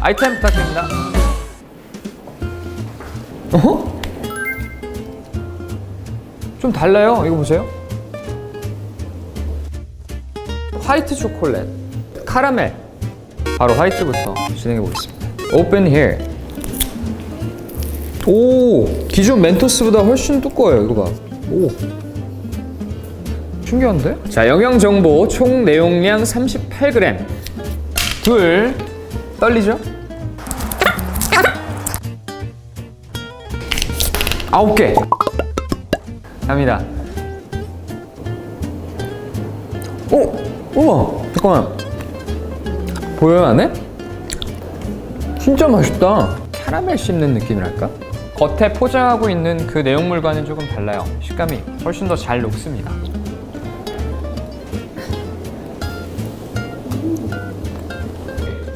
아이템 부탁드립니다. 어? 좀 달라요. 이거 보세요. 화이트 초콜릿, 카라멜. 바로 화이트부터 진행해 보겠습니다. Open here. 오, 기존 멘토스보다 훨씬 두꺼워요. 이거 봐. 오. 신기한데? 자, 영양 정보 총 내용량 38g. 둘 떨리죠? 아홉 개. 갑니다. 오, 우와, 잠깐만. 보여요 안에? 진짜 맛있다. 캐러멜 씹는 느낌이랄까? 겉에 포장하고 있는 그 내용물과는 조금 달라요. 식감이 훨씬 더 잘 녹습니다.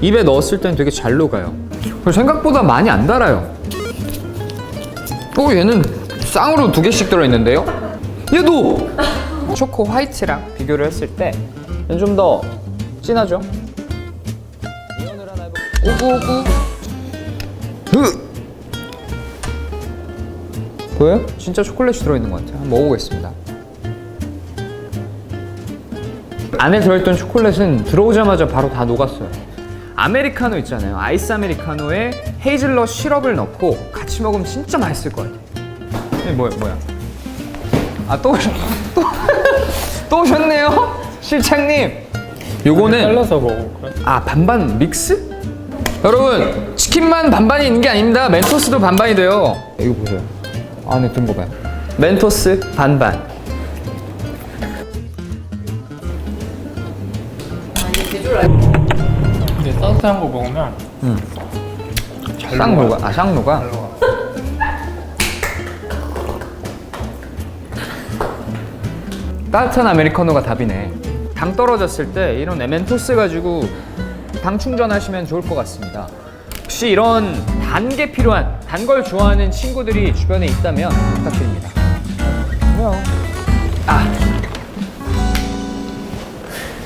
입에 넣었을 땐 되게 잘 녹아요. 그리고 생각보다 많이 안 달아요. 어, 얘는 쌍으로 두 개씩 들어있는데요? 얘도! 초코 화이트랑 비교를 했을 때 얘는 좀 더 진하죠? 오구오구. 으! 보여요? 진짜 초콜릿이 들어있는 것 같아요. 한번 먹어보겠습니다. 안에 들어있던 초콜릿은 들어오자마자 바로 다 녹았어요. 아메리카노 있잖아요. 아이스 아메리카노에 헤이즐넛 시럽을 넣고 같이 먹으면 진짜 맛있을 것 같아요. 이게 뭐야, 뭐야? 아, 또, 오셨- 또, 또 오셨네요? 실장님. 요거는 잘라서 먹을까요? 아 반반 믹스? 여러분 치킨만 반반이 있는 게 아닙니다 멘토스도 반반이 돼요 이거 보세요 안에 든거 봐요 멘토스 반반 근데 따뜻한 거 먹으면 잘 쌍노가? 아 쌍노가? 따뜻한 아메리카노가 답이네. 당 떨어졌을 때 이런 멘토스 가지고 당 충전하시면 좋을 것 같습니다. 혹시 이런 단 게 필요한 단 걸 좋아하는 친구들이 주변에 있다면 부탁드립니다. 아